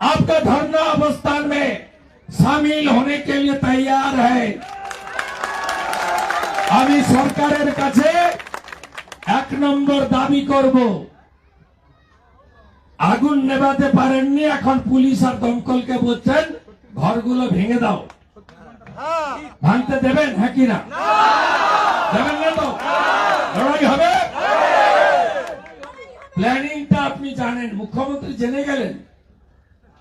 आपका धरना अवस्थान में शामिल होने के लिए तैयार है আমি সরকারের কাছে এক নম্বর দাবি করব আগুন নেভাতে পারেননি এখন পুলিশ আর দমকলকে বলছেন ঘরগুলো ভেঙে দাও ভাঙতে দেবেন হ্যাঁ কি না দেবেন না তো লড়াই হবে প্ল্যানিংটা আপনি জানেন মুখ্যমন্ত্রী জেনে গেলেন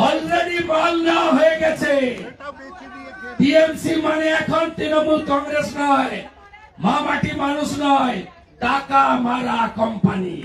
অলরেডি বাল নেওয়া হয়ে গেছে। টিএমসি মানে এখন তৃণমূল কংগ্রেস নয় মামাটি মানুষ নয় টাকা মারা কোম্পানি